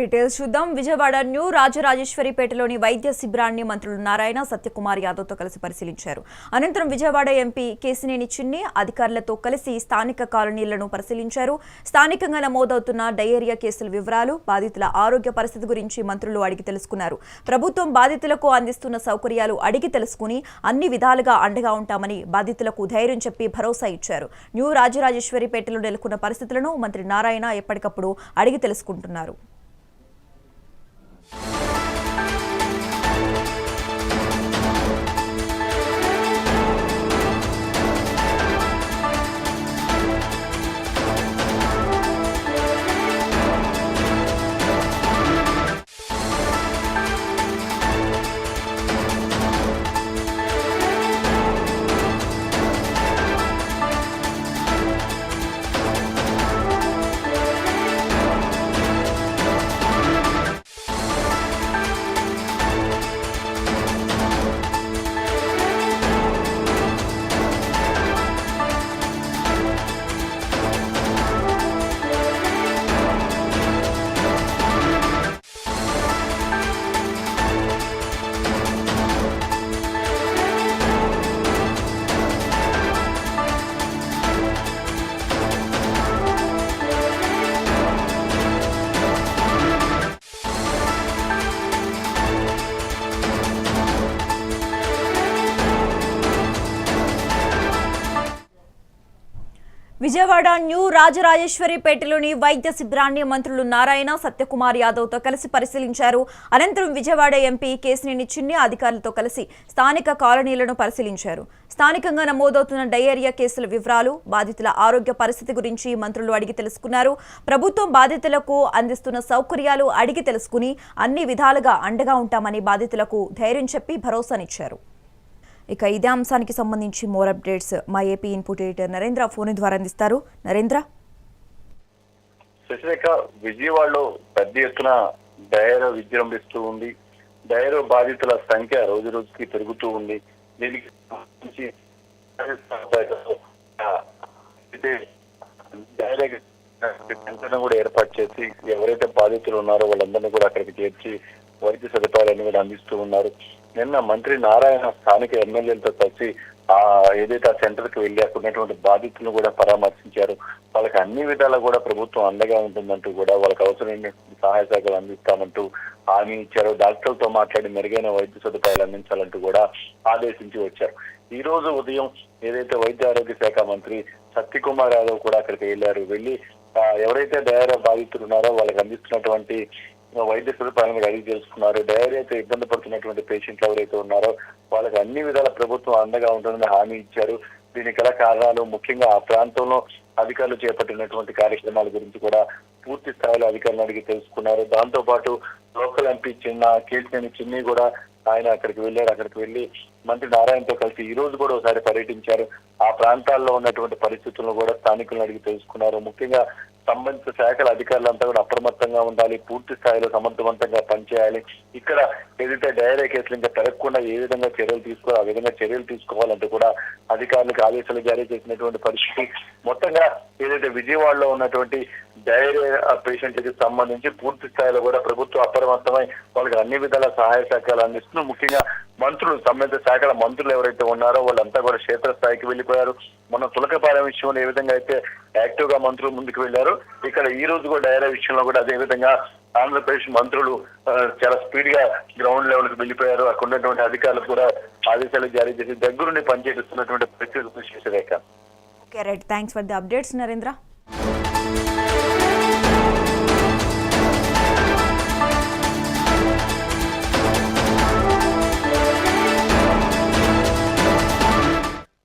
Details చూద్దాం. Vijayawada new రాజరాజేశ్వరిపేటలోని వైద్య శిబిరాన్ని మంత్రులు నారాయణ సత్యకుమార్ యాదవ్తో కలిసి పరిశీలించారు. అనంతరం విజయవాడ ఎంపీ కేసినేని చిన్ని అధికారులతో కలిసి స్థానిక కాలనీలను పరిశీలించారు. స్థానికంగా నమోదవుతున్న డయేరియా కేసుల వివరాలు బాధితుల ఆరోగ్య పరిస్థితి గురించి మంత్రులు అడిగి తెలుసుకున్నారు. ప్రభుత్వం బాధితులకు అందిస్తున్న సౌకర్యాలు అడిగి తెలుసుకుని అన్ని విధాలుగా అండగా ఉంటామని బాధితులకు ధైర్యం చెప్పి భరోసా ఇచ్చారు. న్యూ రాజరాజేశ్వరిపేటలో నెలకొన్న పరిస్థితులను మంత్రి నారాయణ ఎప్పటికప్పుడు అడిగి తెలుసుకుంటున్నారు. విజయవాడ న్యూ రాజరాజేశ్వరిపేటలోని వైద్య శిబిరాన్ని మంత్రులు నారాయణ సత్యకుమార్ యాదవ్తో కలిసి పరిశీలించారు. అనంతరం విజయవాడ ఎంపీ కేసినేని చిన్ని అధికారులతో కలిసి స్థానిక కాలనీలను పరిశీలించారు. స్థానికంగా నమోదవుతున్న డయేరియా కేసుల వివరాలు బాధితుల ఆరోగ్య పరిస్థితి గురించి మంత్రులు అడిగి తెలుసుకున్నారు. ప్రభుత్వం బాధితులకు అందిస్తున్న సౌకర్యాలు అడిగి తెలుసుకుని అన్ని విధాలుగా అండగా ఉంటామని బాధితులకు ధైర్యం చెప్పి భరోసానిచ్చారు. ఇక ఇదే అంశానికి సంబంధించి మోర్ అప్డేట్స్ మా AP input editor Narendra phone ద్వారా అందిస్తారు. నరేంద్ర? శశిరేఖ విజయవాడలో పెద్ద ఎత్తున డయరో విజృంభిస్తూ ఉంది. డయరో బాధితుల సంఖ్య రోజు రోజుకి పెరుగుతూ ఉంది. దీనికి సంబంధించి కూడా ఏర్పాటు చేసి ఎవరైతే బాధితులు ఉన్నారో వాళ్ళందరినీ కూడా అక్కడికి చేర్చి వైద్య సదుపాయాలను కూడా అందిస్తూ ఉన్నారు. నిన్న మంత్రి నారాయణ స్థానిక ఎమ్మెల్యేలతో కలిసి ఆ ఏదైతే ఆ సెంటర్కి వెళ్ళి అక్కడ ఉన్నటువంటి బాధితులను కూడా పరామర్శించారు. వాళ్ళకి అన్ని విధాలా కూడా ప్రభుత్వం అండగా ఉంటుందంటూ కూడా వాళ్ళకి అవసరమైన సహాయ శాఖలు అందిస్తామంటూ హామీ ఇచ్చారు. డాక్టర్లతో మాట్లాడి మెరుగైన వైద్య సదుపాయాలు అందించాలంటూ కూడా ఆదేశించి వచ్చారు. ఈ రోజు ఉదయం ఏదైతే వైద్య ఆరోగ్య శాఖ మంత్రి సత్యకుమార్ యాదవ్ కూడా అక్కడికి వెళ్ళారు. వెళ్ళి ఎవరైతే డయారియా బాధితులు ఉన్నారో వాళ్ళకి అందిస్తున్నటువంటి వైద్య సదుపాయాలను అడిగి తెలుసుకున్నారు. డయారియాతో ఇబ్బంది పడుతున్నటువంటి పేషెంట్లు ఎవరైతే ఉన్నారో వాళ్ళకి అన్ని విధాల ప్రభుత్వం అండగా ఉంటుందని హామీ ఇచ్చారు. దీనికి గల కారణాలు ముఖ్యంగా ఆ ప్రాంతంలో అధికారులు చేపట్టినటువంటి కార్యక్రమాల గురించి కూడా పూర్తి స్థాయిలో అధికారులను అడిగి తెలుసుకున్నారు. దాంతో పాటు లోకల్ ఎంపీ చిన్న కేసినేని చిన్ని కూడా ఆయన అక్కడికి వెళ్ళారు. అక్కడికి వెళ్ళి మంత్రి నారాయణతో కలిసి ఈ రోజు కూడా ఒకసారి పర్యటించారు. ఆ ప్రాంతాల్లో ఉన్నటువంటి పరిస్థితులను కూడా స్థానికులను అడిగి తెలుసుకున్నారు. ముఖ్యంగా సంబంధిత శాఖల అధికారులంతా కూడా అప్రమత్తంగా ఉండాలి పూర్తి స్థాయిలో సమర్థవంతంగా పనిచేయాలి. ఇక్కడ ఏదైతే డైరియా కేసులు ఇంకా పెరగకుండా ఏ విధంగా చర్యలు తీసుకో ఆ విధంగా చర్యలు తీసుకోవాలంటూ కూడా అధికారులకు ఆదేశాలు జారీ చేసినటువంటి పరిస్థితి. మొత్తంగా ఏదైతే విజయవాడలో ఉన్నటువంటి డైరియా పేషెంట్లకు సంబంధించి పూర్తి స్థాయిలో కూడా ప్రభుత్వం అప్రమత్తమై వాళ్ళకి అన్ని విధాల సహాయ సహకారాలు అందిస్తూ ముఖ్యంగా మంత్రులు సంబంధిత శాఖల మంత్రులు ఎవరైతే ఉన్నారో వాళ్ళంతా కూడా క్షేత్రస్థాయికి వెళ్ళిపోయారు. మన తులకపాలెం విషయంలో ఏ విధంగా అయితే యాక్టివ్గా మంత్రులు ముందుకు వెళ్ళారు ఇక్కడ ఈ రోజు కూడా డైరా విషయంలో కూడా అదే విధంగా ఆంధ్రప్రదేశ్ మంత్రులు చాలా స్పీడ్గా గ్రౌండ్ లెవెల్కి వెళ్ళిపోయారు. అక్కడ ఉన్నటువంటి అధికారులు కూడా ఆదేశాలు జారీ చేసి దగ్గరుండి పనిచేస్తున్నటువంటి పరిస్థితి విశేష రేఖ right thanks for the updates Narendra